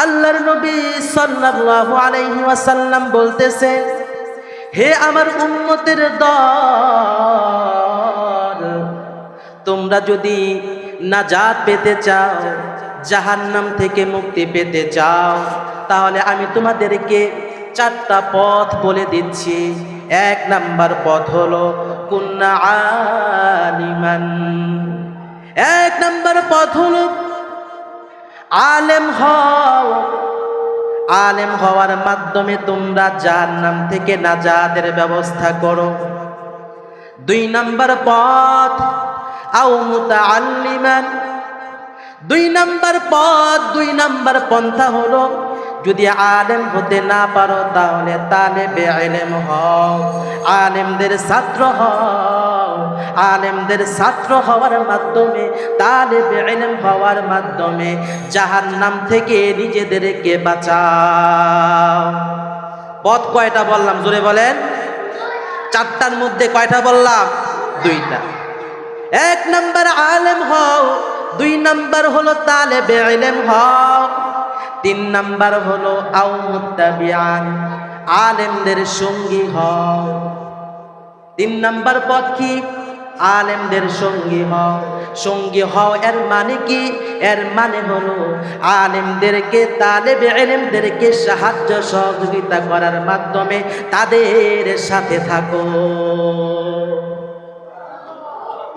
আল্লাহর নবী সাল্লাল্লাহু আলাইহি ওয়াসাল্লাম বলতেছেন হে আমার উম্মতের দল, তোমরা যদি নাজাত পেতে চাও, জাহান্নাম থেকে মুক্তি পেতে চাও, তাহলে আমি তোমাদেরকে চারটা পথ বলে দিচ্ছি। এক নাম্বার পথ হলো, কুন্না আলিমান। এক নাম্বার পথ হলো আলেম হও। আলেম হওয়ার মাধ্যমে তোমরা যার নাম থেকে নাজাদের ব্যবস্থা করো। দুই নাম্বার পথ, আও মুতাআল্লিমান। দুই নাম্বার পথ, দুই নাম্বার পন্থা হলো, যদি আলেম হতে না পারো তাহলে তালেবে আলেম হও, আলেমদের ছাত্র হও। আলেমদের ছাত্র হওয়ার মাধ্যমে, তালেবে আলেম হওয়ার মাধ্যমে যাহার জাহান্নাম থেকে নিজেদেরকে বাঁচাও। পথ কয়টা বললাম? জোরে বলেন। চারটার মধ্যে কয়টা বললাম? দুইটা। এক নাম্বার আলেম হও, দুই নাম্বার হলো তালেবে ইলম হও, তিন নাম্বার হলো আও মুত্তাবিআন আলেমদের সঙ্গী হও। তিন নাম্বার পথ কি? আলেমদের সঙ্গী হও। সঙ্গী হও এর মানে কি? এর মানে হলো আলেমদেরকে, তালেবে এলেমদেরকে সাহায্য সহযোগিতা করার মাধ্যমে তাদের সাথে থাকো।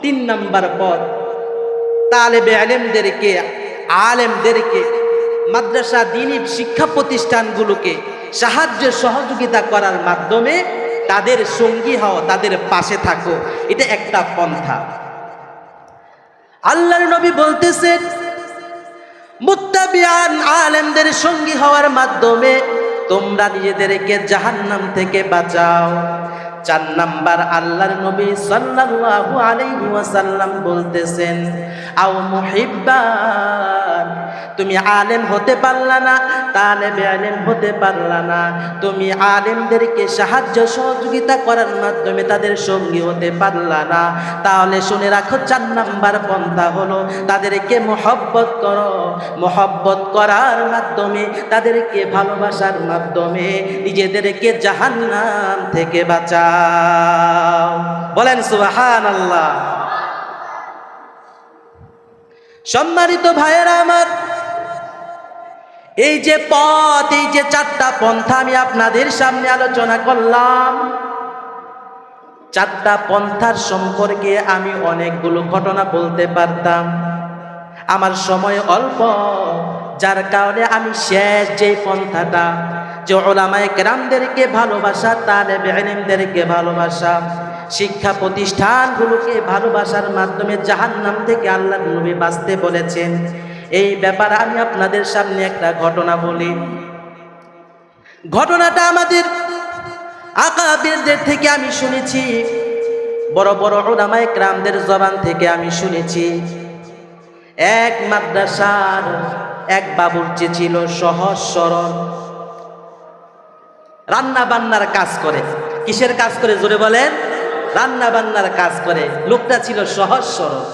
তিন নাম্বার পথ। তালেবে আলেমদেরকে আলেমদেরকে, মাদ্রাসা, দিনী শিক্ষা প্রতিষ্ঠানগুলোকে সাহায্য সহযোগিতা করার মাধ্যমে তাদের সঙ্গী হও, তাদের পাশে থাকো। এটা একটা পন্থা। আল্লাহর নবী বলতেছেন মুত্তাবিয়ান আলেমদের সঙ্গী হওয়ার মাধ্যমে তোমরা নিজেদেরকে জাহান্নাম থেকে বাঁচাও। চার নাম্বার আল্লাহর নবী সাল্লাল্লাহু আলাইহি ওয়াসাল্লাম বলতেছেন, আও মুহিব্বান, তুমি আলেম হতে পারলা না, তালেবে আলেম হতে পারলা না। তুমি আলেমদেরকে সাহায্য সহযোগিতা করার মাধ্যমে তাদের সঙ্গী হতে পারলা না। তাহলে শুনে রাখো, চার নাম্বার পন্থা হলো, তাদেরকে মহব্বত করো। মহব্বত করার মাধ্যমে, তাদেরকে ভালোবাসার মাধ্যমে নিজেদেরকে জাহান্নাম থেকে বাঁচাও বলেন সুবাহান আল্লাহ সম্মানিত ভাইয়েরা আমার, এই যে পথ, এই যে চারটা পন্থা আমি আপনাদের সামনে আলোচনা করলাম। চারটা পন্থার সম্পর্কে আমি অনেকগুলো ঘটনা বলতে পারতাম। আমার সময় অল্প, যার কারণে আমি শেষ যে পন্থাটা যে ওলামায় কেরামদেরকে ভালোবাসা তালে বেহনিমদেরকে ভালোবাসা, শিক্ষা প্রতিষ্ঠানগুলোকে ভালোবাসার মাধ্যমে জাহান্নাম থেকে আল্লাহ নবী বাঁচতে বলেছেন। এই ব্যাপারে আমি আপনাদের সামনে একটা ঘটনা বলি। ঘটনাটা আমাদের আকাবিরদের থেকে আমি শুনেছি, বড় বড় ওলামায় ক্রামদের জবান থেকে আমি শুনেছি। এক মাদ্রাসার এক বাবুর্চি ছিল সহজ সরল। রান্না বান্নার কাজ করে। কিসের কাজ করে? জোরে বলেন। রান্না বান্নার কাজ করে। লোকটা ছিল সহজ সরল।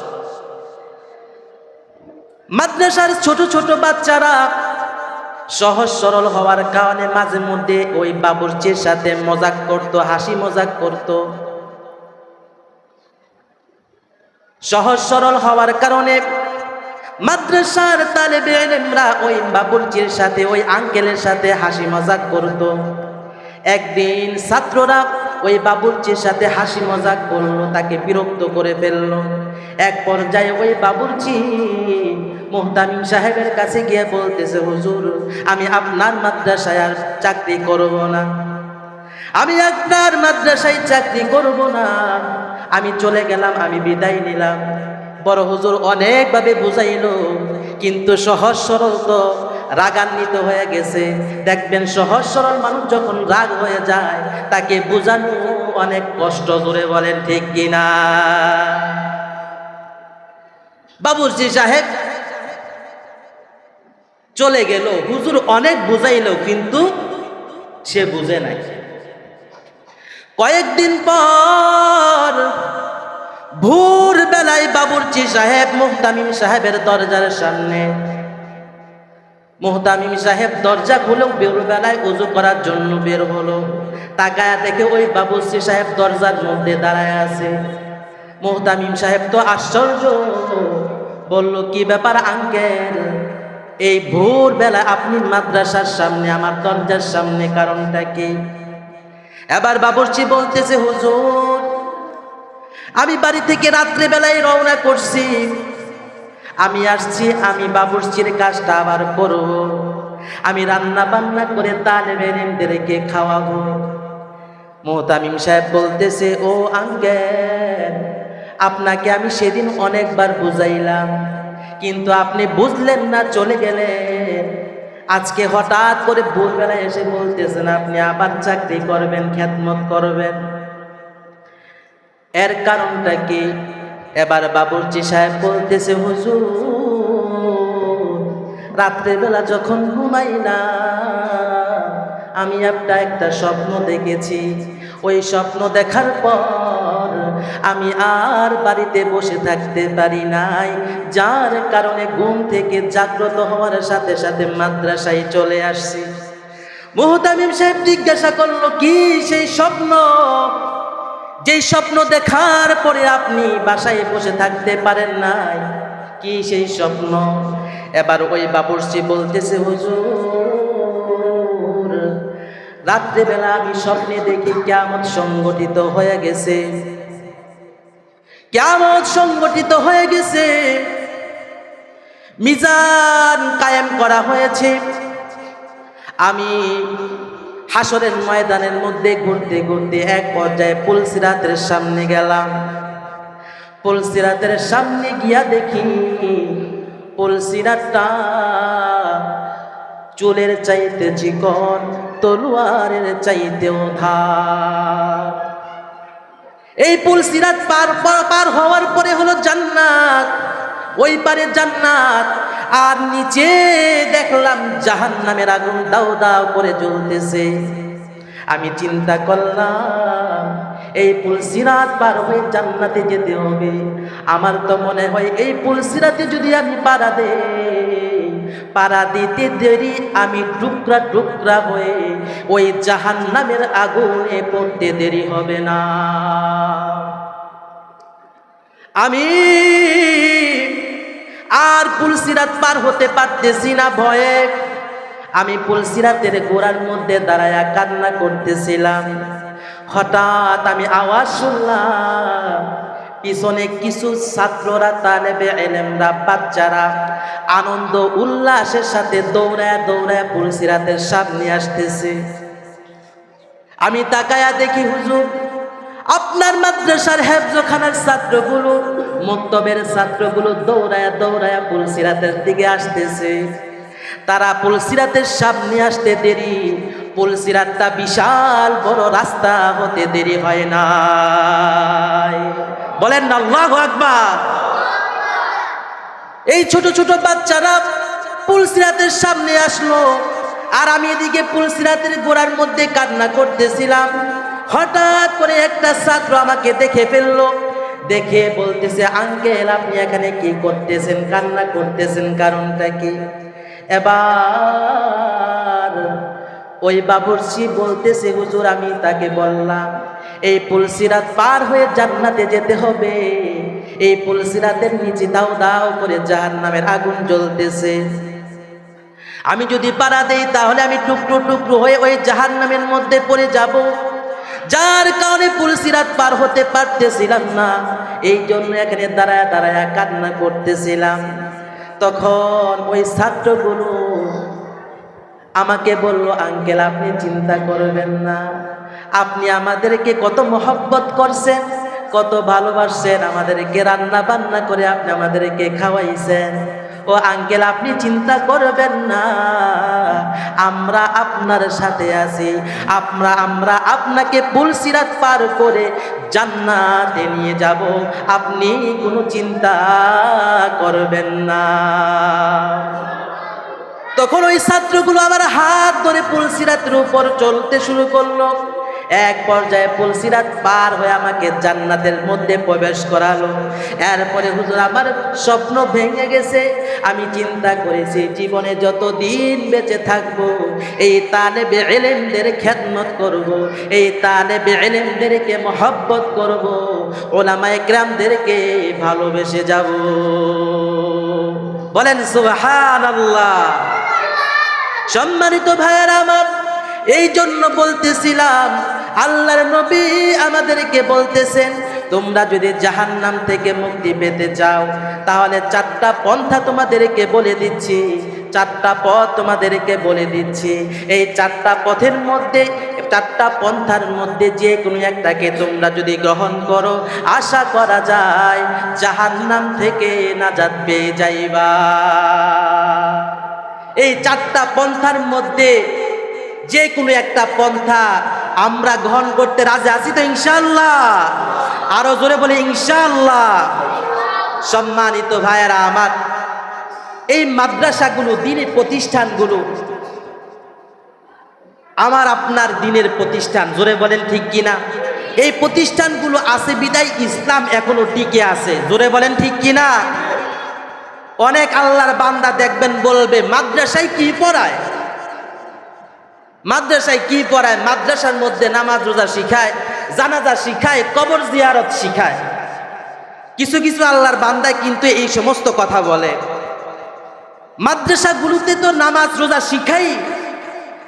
মাদ্রাসার ছোট ছোট বাচ্চারা সহজ সরল হওয়ার কারণে মাঝে মধ্যে ওই বাবুর্চির সাথে মজাক করত, হাসি মজাক করত। সহজ সরল হওয়ার কারণে মাদ্রাসার তালেবে এলেমরা ওই বাবুর্চির সাথে, ওই আঙ্কেলের সাথে হাসি মজাক করত। একদিন ছাত্ররা ওই বাবুর্চির সাথে হাসি মজাক করল তাকে বিরক্ত করে ফেলল। এক পর্যায়ে ওই বাবুর্চি মোহতামিম সাহেবের কাছে গিয়ে বলতেছে, হুজুর, আমি আপনার মাদ্রাসায় আর চাকরি করব না। আমি আপনার মাদ্রাসায় চাকরি করব না। আমি চলে গেলাম, আমি বিদায় নিলাম। বড় হুজুর অনেকভাবে বুঝাইল, কিন্তু সহজ সরল তো রাগান্বিত হয়ে গেছে। দেখবেন সহজ সরল মানুষ যখন রাগ হয়ে যায়, তাকে বোঝানো অনেক কষ্ট, জোরে বলেন, ঠিক কিনা? বাবুর্চি সাহেব চলে গেল। হুজুর অনেক বুঝাইল, কিন্তু সে বুঝে নাই। কয়েকদিন পর ভোর বেলায় বাবুর্চি সাহেব, মুহতামিম সাহেবের দরজার সামনে মোহতামিম সাহেব দরজা খুলেও বেরোবেলায় উজু করার জন্য বের হলো। তাকায়া দেখে ওই বাবুশ্রী সাহেব দরজার মধ্যে দাঁড়ায় আছে। মোহতামিম সাহেব তো আশ্চর্য, বলল, কি ব্যাপার আঙ্কেল? এই ভোর বেলা আপনি মাদ্রাসার সামনে, আমার দরজার সামনে, কারণটা কি? এবার বাবরচি বলতেছে, হুজুর, আমি বাড়ি থেকে রাত্রে বেলায় রওনা করছি। আমি আসছি, আমি বাবুর্চির কাজটা আবার করব। আমি রান্না বান্না করে তালেবে নেমদেরকে খাওয়াবো। মোহতামিম সাহেব বলতেছে, ও আঙ্কেল, আপনাকে আমি সেদিন অনেকবার বুঝাইলাম, কিন্তু আপনি বুঝলেন না, চলে গেলেন। আজকে হঠাৎ করে ভোরবেলায় এসে বলতেছেন, আপনি আবার চাকরি করবেন খ্যাতমত করবেন। এর কারণটা কি? এবার বাবুর্চি সাহেব বলতেছে, হুজুর, রাত্রেবেলা যখন ঘুমাই না আমি একটা একটা স্বপ্ন দেখেছি। ওই স্বপ্ন দেখার পর আমি আর বাড়িতে বসে থাকতে পারি নাই। যার কারণে ঘুম থেকে জাগ্রত হওয়ার সাথে সাথে মাদ্রাসায় চলে আসছি। মুহতামিম সাহেব জিজ্ঞাসা করল, কি সেই স্বপ্ন? যেই স্বপ্ন দেখার পরে আপনি বাসায় বসে থাকতে পারেন নাই। কি সেই স্বপ্ন? এবার ওই বাবুর্চি বলতেছে, হুজুর, রাত্রেবেলা আমি স্বপ্নে দেখি কেমন সংগঠিত হয়ে গেছে। কেমন সংগঠিত হয়ে গেছে। মিজান কায়েম করা হয়েছে। আমি হাসরের ময়দানের মধ্যে ঘুরতে ঘুরতে এক পর্যায়ে পুলসিরাতের সামনে গেলাম। পুলসিরাতের সামনে গিয়া দেখি পুলসিরাতটা চুলের চাইতে চিকন, তলোয়ারের চাইতেও ধার এই পুলসিরাত পার- পার হওয়ার পরে হলো জান্নাত। ওই পারে জান্নাত। আর নিচে দেখলাম জাহান নামের আগুন দাও দাও করে জ্বলতেছে। আমি চিন্তা করলাম, এই পুলসিরাত পার হয়ে জান্নাতে যেতে হবে। আমার তো মনে হয় এই পুলসিরাতে যদি আমি পাড়া দেই, পাড়া দিতে দেরি আমি টুকরা টুকরা হয়ে ওই জাহান নামের আগুনে পড়তে দেরি হবে না। আমি আর পুলসিরাত পার হতে পারতেছি না ভয়ে। আমি পুলসিরাতের গোড়ার মধ্যে দাঁড়ায়া কান্না করতেছিলাম। হঠাৎ আমি আওয়াজ শুনলাম, পিছনে কিছু ছাত্ররা তালেবে এলেমরা বাচ্চারা আনন্দ উল্লাসের সাথে দৌড়ায় দৌড়ায় পুলসিরাতের সামনে আসতেছে। আমি তাকায়া দেখি হুজুর আপনার মাদ্রাসার হেফজখানার ছাত্রগুলো, মক্তবের ছাত্রগুলো দৌড়ায়া দৌড়ায়া পুলসিরাতের দিকে আসতেছে। তারা পুলসিরাতের সামনে আসতে দেরি, পুলসিরাতটা বিশাল বড় রাস্তা হতে দেরি হয় না বলেন না, আল্লাহু আকবার। এই ছোট ছোট বাচ্চারা পুলসিরাতের সামনে আসলো, আর আমি এদিকে পুলসিরাতের গোড়ার মধ্যে কান্না করতেছিলাম। হঠাৎ করে একটা ছাত্র আমাকে দেখে ফেলল। দেখে বলতেছে, আঙ্কেল, আপনি এখানে কি করতেছেন? কান্না করতেছেন কারণটা কি? এবার ওই বাবুর্চি বলতেছে, হুজুর, আমি তাকে বললাম, এই পুলসিরাত পার হয়ে জান্নাতে যেতে হবে। এই পুলসিরাতের নিচে দাও দাও করে জাহান নামের আগুন জ্বলতেছে। আমি যদি পাড়া দেই, তাহলে আমি টুকরো টুকরো হয়ে ওই জাহান নামের মধ্যে পড়ে যাব। যার কারণে পুলসিরাত পার হতে পারতেছিলাম না। এই জন্য এখানে দাঁড়ায় দাঁড়ায় কান্না করতেছিলাম। তখন ওই ছাত্রগুলো আমাকে বলল, আঙ্কেল, আপনি চিন্তা করবেন না। আপনি আমাদেরকে কত মহব্বত করছেন, কত ভালোবাসছেন। আমাদেরকে রান্না বান্না করে আপনি আমাদেরকে খাওয়াইছেন। ও আঙ্কেল, আপনি চিন্তা করবেন না। আমরা আপনার সাথে আছি। আমরা আমরা আপনাকে পুলসিরাত পার করে জান্নাতে নিয়ে যাব। আপনি কোনো চিন্তা করবেন না। তখন ওই ছাত্রগুলো আবার হাত ধরে পুলসিরাতের উপর চলতে শুরু করল। এক পর্যায়ে পুলসিরাত পার হয়ে আমাকে জান্নাতের মধ্যে প্রবেশ করালো এরপরে হুজুর আমার স্বপ্ন ভেঙে গেছে আমি চিন্তা করেছি, জীবনে যত দিন বেঁচে থাকব, এই তালেবে এলেমদের খেদমত করব। এই তালেবে এলেমদেরকে মহব্বত করব। ওলামায় গ্রামদেরকে ভালোবেসে যাব বলেন সুবহান আল্লাহ সম্মানিত ভাইয়ের আমার এই জন্য বলতেছিলাম আল্লাহর নবী আমাদেরকে বলতেছেন, তোমরা যদি জাহান্নাম থেকে মুক্তি পেতে চাও, তাহলে চারটা পন্থা তোমাদেরকে বলে দিচ্ছি। চারটা পথ তোমাদেরকে বলে দিচ্ছি। এই চারটা পথের মধ্যে, চারটা পন্থার মধ্যে যে কোনো একটাকে তোমরা যদি গ্রহণ করো, আশা করা যায় জাহান নাম থেকে নাজাত পেয়ে যাইবা। এই চারটা পন্থার মধ্যে যে কোনো একটা পন্থা আমরা গ্রহণ করতে রাজি আছি তো ইনশাল্লাহ আরও জোরে বলে ইনশাল্লাহ সম্মানিত ভাইয়েরা আমার, এই মাদ্রাসাগুলো, দিনের প্রতিষ্ঠানগুলো, আমার আপনার দিনের প্রতিষ্ঠান, জোরে বলেন ঠিক কিনা? এই প্রতিষ্ঠানগুলো আছে বিদায়, ইসলাম এখনও টিকে আছে, জোরে বলেন ঠিক কিনা? অনেক আল্লাহর বান্দা দেখবেন বলবে, মাদ্রাসায় কি পড়ায়? মাদ্রাসায় কি পড়ায়? মাদ্রাসার মধ্যে নামাজ রোজা শিখায়, জানাজা শিখায়, কবর জিয়ারত শিখায়। কিছু কিছু আল্লাহর বান্দায় কিন্তু এই সমস্ত কথা বলে। মাদ্রাসাগুলোতে তো নামাজ রোজা শিখাই,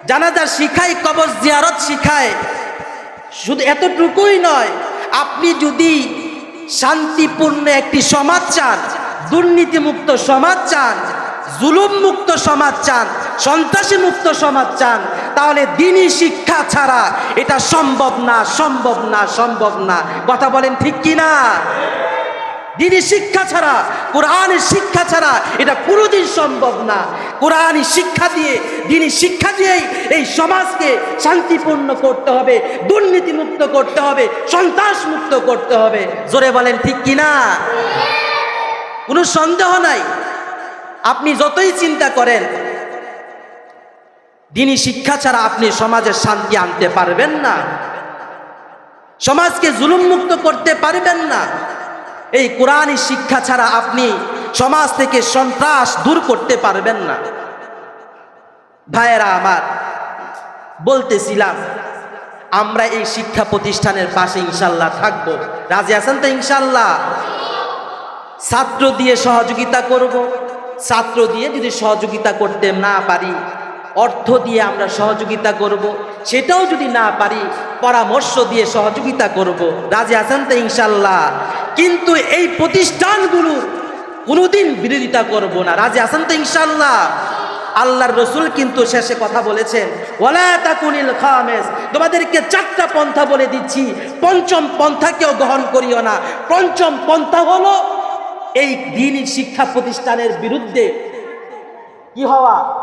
জানাজা শিখাই, কবর জিয়ারত শিখায়। শুধু এতটুকুই নয়, আপনি যদি শান্তিপূর্ণ একটি সমাজ চান, দুর্নীতিমুক্ত সমাজ চান জুলুম মুক্ত সমাজ চান সন্ত্রাসী মুক্ত সমাজ চান তাহলে দিনই শিক্ষা ছাড়া এটা সম্ভব না সম্ভব না সম্ভব না। কথা বলেন ঠিক কি না দিনই শিক্ষা ছাড়া কোরআনের শিক্ষা ছাড়া এটা কোনোদিন সম্ভব না। কোরআনই শিক্ষা দিয়ে, দিনই শিক্ষা দিয়েই এই সমাজকে শান্তিপূর্ণ করতে হবে, দুর্নীতিমুক্ত করতে হবে সন্ত্রাস মুক্ত করতে হবে। জোরে বলেন ঠিক কি না কোনো সন্দেহ নাই। আপনি যতই চিন্তা করেন দিনই শিক্ষা ছাড়া আপনি সমাজের শান্তি আনতে পারবেন না। সমাজকে জুলুম মুক্ত করতে পারবেন না। এই কোরআনী শিক্ষা ছাড়া আপনি সমাজ থেকে সন্ত্রাস দূর করতে পারবেন না। ভাইয়েরা আমার, বলতেছিলাম, আমরা এই শিক্ষা প্রতিষ্ঠানের পাশে ইনশাল্লাহ থাকব। রাজি আছেন তো ইনশাল্লাহ? ছাত্র দিয়ে সহযোগিতা করব। ছাত্র দিয়ে যদি সহযোগিতা করতে না পারি অর্থ দিয়ে আমরা সহযোগিতা করব। সেটাও যদি না পারি, পরামর্শ দিয়ে সহযোগিতা করব। রাজি আছেন তো ইনশাল্লাহ কিন্তু এই প্রতিষ্ঠানগুলো কোনোদিন বিরোধিতা করব না। রাজি আছেন তো ইনশাল্লাহ আল্লাহর রসুল কিন্তু শেষে কথা বলেছেন ওলা তাকুনিল খামেস। তোমাদেরকে চারটা পন্থা বলে দিচ্ছি। পঞ্চম পন্থাকেও গ্রহণ করিও না। পঞ্চম পন্থা হলো এই দিনই শিক্ষা প্রতিষ্ঠানের বিরুদ্ধে কি হওয়া?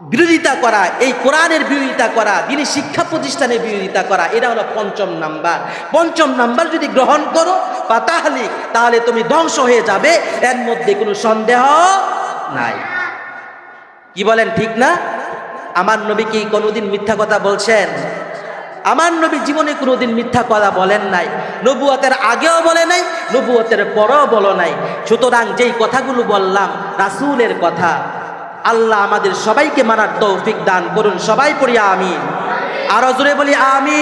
বিরোধিতা করা, এই কোরআনের বিরোধিতা করা দিনই শিক্ষা প্রতিষ্ঠানের বিরোধিতা করা, এটা হলো পঞ্চম নাম্বার। পঞ্চম নাম্বার যদি গ্রহণ করো বা তাহলে তাহলে তুমি ধ্বংস হয়ে যাবে, এর মধ্যে কোনো সন্দেহ নাই। কি বলেন, ঠিক না? আমার নবী কি কোনোদিন মিথ্যা কথা বলছেন? আমার নবী জীবনে কোনোদিন মিথ্যা কথা বলেন নাই। নবুয়তের আগেও বলে নাই, নবুয়তের পরেও বলো নাই। সুতরাং যেই কথাগুলো বললাম, রাসূলের কথা আল্লাহ আমাদের সবাইকে মানার তৌফিক দান করুন। সবাই পড়ি আমি আরও জোরে বলি আমি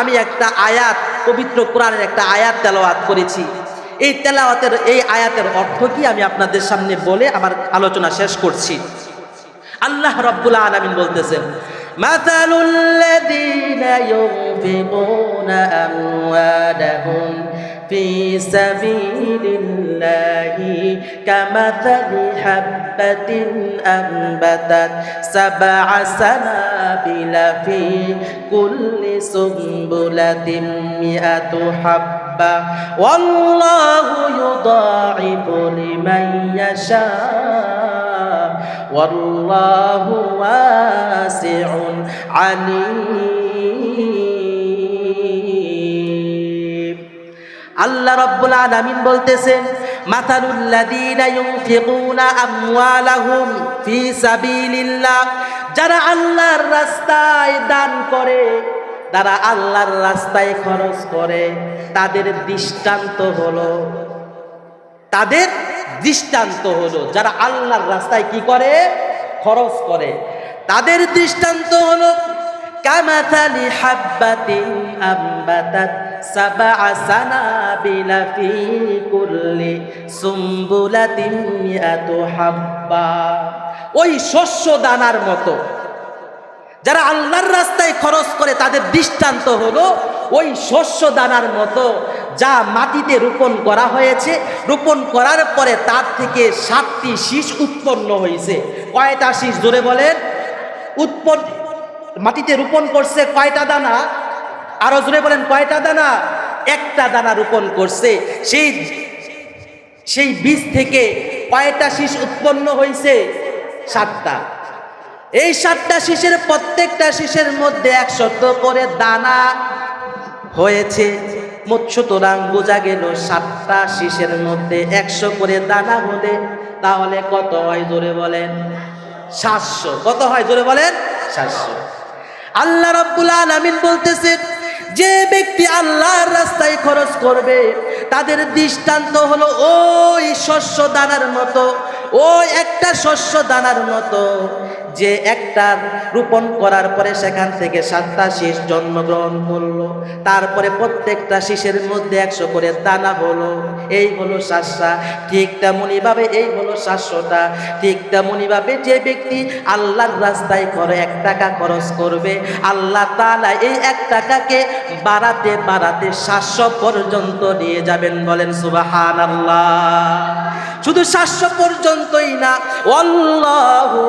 আমি একটা আয়াত, পবিত্র কোরআনের একটা আয়াত তেলাওয়াত করেছি। এই তেলাওয়াতের, এই আয়াতের অর্থ কি আমি আপনাদের সামনে বলে আমার আলোচনা শেষ করছি। আল্লাহ রব্বুল আলামিন বলতেছেন مثل الذين ينفقون أموالهم في سبيل الله كمثل حبة أنبتت سبع سنابل في كل سنبلة مئة حبة. والله يضاعف لمن يشاء والله واسع عليم আল্লাহ রব্বুল আলামিন বলতেছেন মাতালুল্লাযীনা ইউনফিকুনা আমওয়ালাহুম ফি সাবিলিল্লাহ যারা আল্লাহর রাস্তায় দান করে তারা আল্লাহর রাস্তায় খরচ করে। তাদের দৃষ্টান্ত হলো, তাদের দৃষ্টান্ত হলো, যারা আল্লাহর রাস্তায় কি করে? খরচ করে। তাদের দৃষ্টান্ত হলো কামাথালি হাব্বাতিন আম্বাতাত সাবআ সানাবিলা ফি কুল্লি সুম্বুলাতিন মিআতু হাব্বা। ওই শস্য দানার মতো যারা আল্লাহর রাস্তায় খরচ করে তাদের দৃষ্টান্ত হলো ওই শস্য দানার মতো যা মাটিতে রোপণ করা হয়েছে। রোপণ করার পরে তার থেকে সাতটি শীষ উৎপন্ন হয়েছে। কয়টা শীষ? ধরে বলেন। উৎপন্ন মাটিতে রোপণ করছে কয়টা দানা? আরও জোরে বলেন, কয়টা দানা? একটা দানা রোপণ করছে। সেই সেই বীজ থেকে কয়টা শীষ উৎপন্ন হয়েছে? সাতটা। এই সাতটা শীষের প্রত্যেকটা শিশের মধ্যে একশত করে দানা হয়েছে। সুতরাং বোঝা গেল সাতটা শীষের মধ্যে একশো করে দানা হলে তাহলে কত হয় জোরে বলেন? সাতশো। কত হয় জোরে বলেন? সাতশো। আল্লাহ রব্বুল আলামিন বলতেছেন, যে ব্যক্তি আল্লাহর রাস্তায় খরচ করবে, তাদের দৃষ্টান্ত হলো ওই শস্য দানার মতো, ওই একটা শস্য দানার মতো। যে একটা রোপণ করার পরে সেখান থেকে সাতটা শীষ জন্মগ্রহণ করল। তারপরে প্রত্যেকটা শীষের মধ্যে একশো করে দানা হলো। এই হলো শাসা ঠিক তেমনইভাবে এই হলো সাতশোটা। ঠিক তেমনইভাবে যে ব্যক্তি আল্লাহর রাস্তায় করে এক টাকা খরচ করবে, আল্লাহ তাআলা এই এক টাকাকে বাড়াতে বাড়াতে সাতশো পর্যন্ত নিয়ে যাবেন বলেন সুবাহান আল্লাহ শুধু সাতশো পর্যন্তই না অল্লাহু।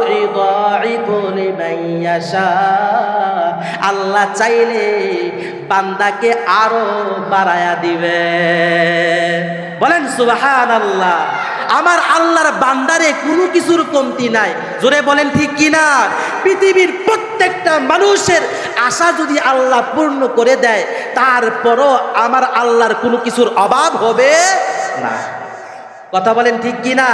আল্লাহ চাইলে বান্দাকে আরও বাড়ায়া দিবে। বলেন সুবাহান আল্লাহ আমার আল্লাহর বান্দারে কোনো কিছুর কমতি নাই। জোরে বলেন, ঠিক কিনা? পৃথিবীর প্রত্যেকটা মানুষের আশা যদি আল্লাহ পূর্ণ করে দেয়, তারপরও আমার আল্লাহর কোনো কিছুর অভাব হবে না। কথা বলেন, ঠিক কিনা?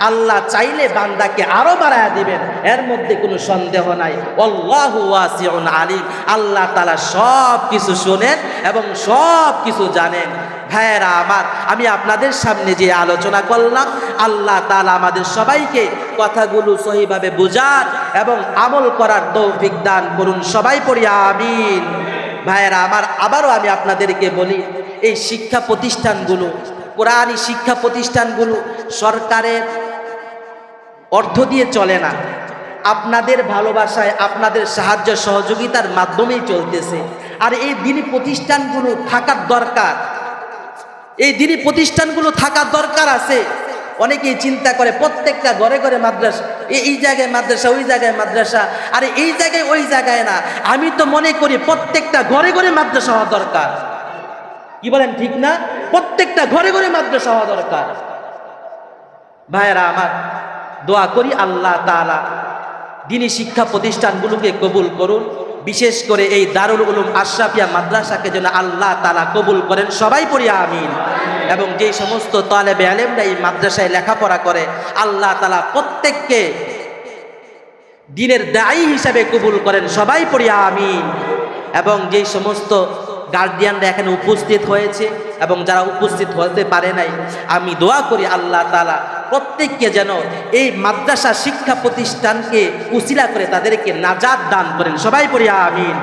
আল্লাহ চাইলে বান্দাকে আরও বাড়ায় দিবেন। এর মধ্যে কোনো সন্দেহ নাই। ওয়াসিউন আলিম। আল্লাহ তালা সব কিছু শোনেন এবং সব কিছু জানেন। ভাইয়েরা আমার, আমি আপনাদের সামনে যে আলোচনা করলাম, আল্লাহ তালা আমাদের সবাইকে কথাগুলো সহিভাবে বুঝার এবং আমল করার তৌফিক দান করুন। সবাই পড়ি, আমিন। ভাইয়েরা আমার, আবারও আমি আপনাদেরকে বলি, এই শিক্ষা প্রতিষ্ঠানগুলো কোরআনই শিক্ষা প্রতিষ্ঠানগুলো সরকারের অর্থ দিয়ে চলে না। আপনাদের ভালোবাসায় আপনাদের সাহায্য সহযোগিতার মাধ্যমেই চলতেছে। আর এই দিনী প্রতিষ্ঠানগুলো থাকার দরকার। এই দিনী প্রতিষ্ঠানগুলো থাকার দরকার আছে। অনেকেই চিন্তা করে প্রত্যেকটা ঘরে ঘরে মাদ্রাসা, এই জায়গায় মাদ্রাসা, ওই জায়গায় মাদ্রাসা। আর এই জায়গায়, ওই জায়গায় না। আমি তো মনে করি প্রত্যেকটা ঘরে ঘরে মাদ্রাসা হওয়া দরকার। কি বলেন ঠিক না? প্রত্যেকটা ঘরে ঘরে মাদ্রাসা হওয়া দরকার। ভাইয়েরা আমার দোয়া করি আল্লাহ তাআলা। দিনী শিক্ষা প্রতিষ্ঠানগুলোকে কবুল করুন। বিশেষ করে এই দারুল উলুম আশরাফিয়া মাদ্রাসাকে যেন আল্লাহ তালা কবুল করেন। সবাই পড়ি আমিন। এবং যে সমস্ত তালেবে আলেমরা এই মাদ্রাসায় লেখাপড়া করে, আল্লাহ তালা প্রত্যেককে দিনের দায়ী হিসাবে কবুল করেন। সবাই পড়ি আমিন। এবং যেই সমস্ত গার্ডিয়ানরা এখানে উপস্থিত হয়েছে এবং যারা উপস্থিত হতে পারে নাই, আমি দোয়া করি আল্লাহ তালা প্রত্যেককে যেন এই মাদ্রাসা শিক্ষা প্রতিষ্ঠানকে উচিলা করে তাদেরকে নাজাদ দান করেন। সবাই পড়ি আমিন।